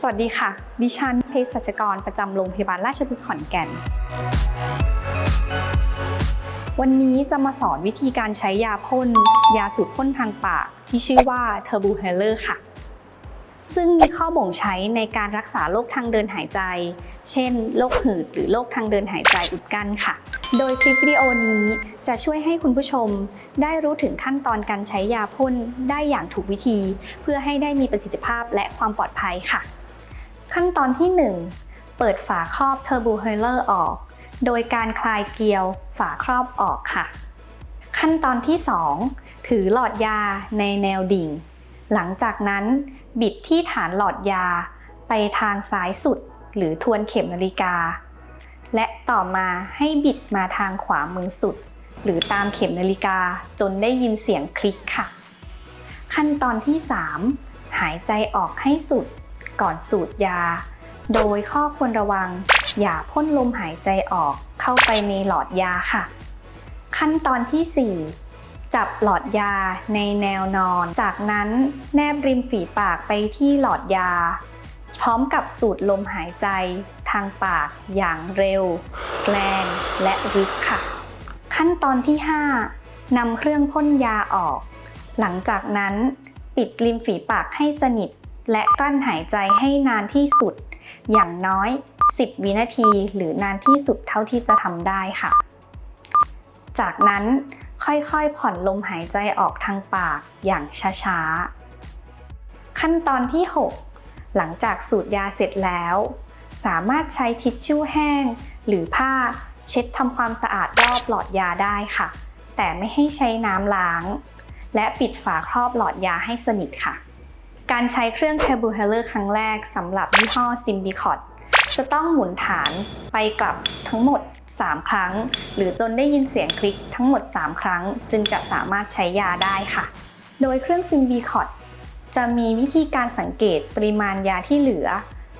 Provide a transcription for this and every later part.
สวัสดีค่ะ ดิฉันเภสัชกรประจำโรงพยาบาลราชพฤกษ์ขอนแก่น วันนี้จะมาสอนวิธีการใช้ยาพ่น ยาสูตรพ่นทางปาก ที่ชื่อว่าเทอร์บูเฮเลอร์ค่ะ ซึ่งมีข้อบ่งใช้ในการรักษาโรคทางเดินหายใจ เช่นโรคหืดหรือโรคทางเดินหายใจอุดกั้นค่ะ โดยคลิปวิดีโอนี้จะช่วยให้คุณผู้ชม ได้รู้ถึงขั้นตอนการใช้ยาพ่นได้อย่างถูกวิธี เพื่อให้ได้มีประสิทธิภาพและความปลอดภัยค่ะ ขั้นตอนที่ 1 เปิดฝาครอบเทอร์บูเฮเลอร์ออก โดยการคลายเกลียวฝาครอบออกค่ะ ขั้นตอนที่ 2 ถือหลอดยาในแนวดิ่ง หลังจากนั้นบิดที่ฐานหลอดยาไปทางซ้ายสุดหรือทวนเข็มนาฬิกา และต่อมาให้บิดมาทางขวามือสุด หรือตามเข็มนาฬิกาจนได้ยินเสียงคลิกค่ะ ขั้นตอนที่ 3 หายใจออกให้สุด ก่อนสูดยา โดยข้อควรระวัง อย่าพ่นลมหายใจออกเข้าไปในหลอดยาค่ะ ขั้นตอนที่ 4 จับหลอดยาในแนวนอน จากนั้นแนบริมฝีปากไปที่หลอดยา พร้อมกับสูดลมหายใจทางปากอย่างเร็วแกลงและลึกค่ะ ขั้นตอนที่5นำเครื่องพ่นยาออก หลังจากนั้นปิดริมฝีปากให้สนิท และกลั้นหายใจให้นานที่สุด อย่างน้อย 10 วินาทีหรือนานที่สุดเท่าที่จะทำได้ค่ะ จากนั้นค่อยๆผ่อนลมหายใจออกทางปากอย่างช้าๆ ขั้นตอนที่ 6 หลังจากสูดยาเสร็จแล้ว สามารถใช้ทิชชู่แห้ง หรือผ้าเช็ดทำความสะอาดรอบหลอดยาได้ค่ะ แต่ไม่ให้ใช้น้ำล้าง และปิดฝาครอบหลอดยาให้สนิทค่ะ การใช้เครื่อง t a b u h e l e r ครั้งแรกสำหรับยี่ห้อ Symbicort จะต้องหมุนฐานไปกลับทั้งหมด 3 ครั้ง หรือจนได้ยินเสียงคลิกทั้งหมด 3 ครั้ง จึงจะสามารถใช้ยาได้ค่ะ โดยเครื่อง Symbicort จะมีวิธีการสังเกตปริมาณยาที่เหลือ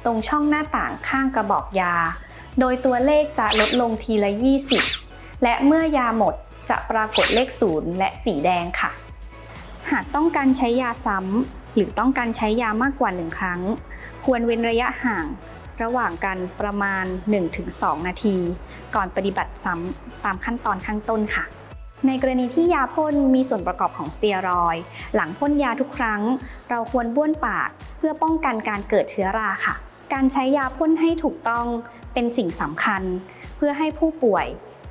ตรงช่องหน้าต่างข้างกระบอกยา โดยตัวเลขจะลดลงทีละ 20 และเมื่อยาหมดจะปรากฏเลข 0 และสีแดงค่ะ หากต้องการใช้ยาซ้ำ หรือต้องการใช้ยามากกว่า 1 ครั้ง ควรเว้นระยะห่างระหว่างกันประมาณ 1-2 นาที ก่อนปฏิบัติซ้ำตามขั้นตอนข้างต้นค่ะ ในกรณีที่ยาพ่นมีส่วนประกอบของสเตียรอยด์หลังพ่นยาทุกครั้ง เราควรบ้วนปากเพื่อป้องกันการเกิดเชื้อราค่ะ การใช้ยาพ่นให้ถูกต้องเป็นสิ่งสำคัญ เพื่อให้ผู้ป่วย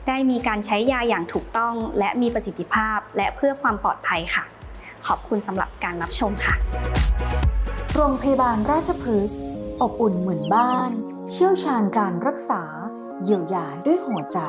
ได้มีการใช้ยาอย่างถูกต้อง และมีประสิทธิภาพ และเพื่อความปลอดภัยค่ะ ขอบคุณสำหรับการรับชมค่ะ โรงพยาบาลราชพฤกษ์อบอุ่นเหมือนบ้าน เชี่ยวชาญการรักษา เยียวยาด้วยหัวใจ